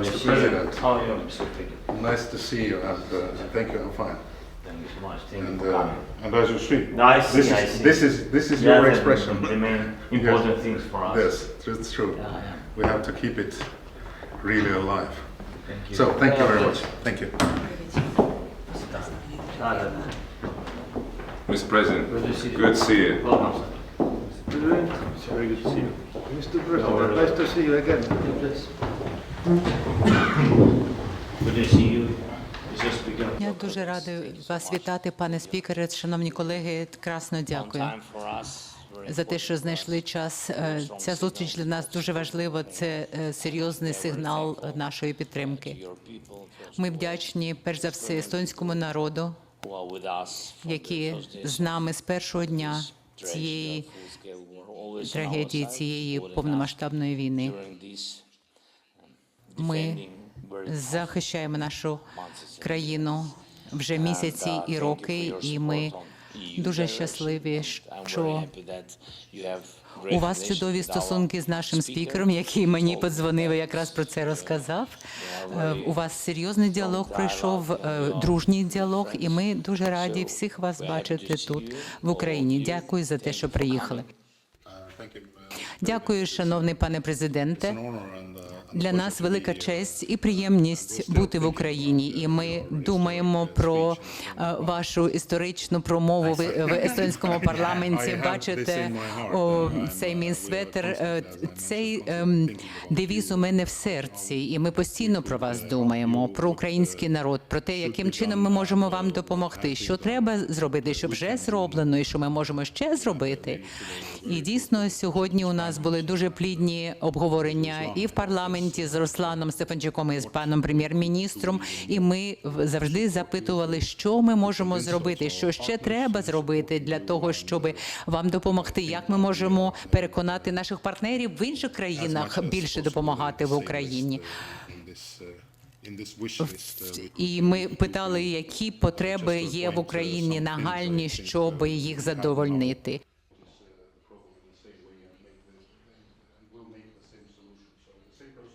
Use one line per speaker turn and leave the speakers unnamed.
Mr.
see you.
President.
How are you, Mr. Speaker?
Nice to see you and uh, thank you, I'm fine.
Thank you so much. Thank
And,
you for
uh,
coming.
and as you see,
No, I see,
this
I
is,
see.
this is, this is
Yeah,
your
the-
expression.
The main important things for us.
Yes, it's true.
Yeah, yeah.
We have to keep it really alive.
Thank you.
So, thank you very much. Thank you.
Mr. President,
Good to see you.
good to see you.
Welcome, sir.
President,
It's very good to see you.
Mr. President, nice to see you again.
Yeah,
Я дуже рада вас вітати, пане спікере. Шановні колеги, красно дякую за те, що знайшли час. Е, Ця зустріч для нас дуже важлива. Це е, серйозний сигнал нашої підтримки. Ми вдячні перш за все естонському народу, які з нами з першого дня цієї трагедії, цієї повномасштабної війни. Ми захищаємо нашу країну вже місяці і роки, і ми дуже щасливі, що у вас чудові стосунки з нашим спікером, який мені подзвонив і якраз про це розказав. У вас серйозний діалог пройшов, дружній діалог, і ми дуже раді всіх вас бачити тут в Україні. Дякую за те, що приїхали.
Uh, you.
Дякую, шановний пане президенте. Для нас велика честь і приємність бути в Україні, і ми думаємо про е, вашу історичну промову в, естонському парламенті. Бачите, о, цей мій светер, е, цей ем, девіз у мене в серці, і ми постійно про вас думаємо, про український народ, про те, яким чином ми можемо вам допомогти, що треба зробити, що вже зроблено, і що ми можемо ще зробити. І дійсно сьогодні у нас були дуже плідні обговорення і в парламенті парламенті з Русланом Стефанчуком і з паном прем'єр-міністром, і ми завжди запитували, що ми можемо зробити, що ще треба зробити для того, щоб вам допомогти. Як ми можемо переконати наших партнерів в інших країнах більше допомагати в Україні? І ми питали, які потреби є в Україні нагальні, щоб їх задовольнити. 6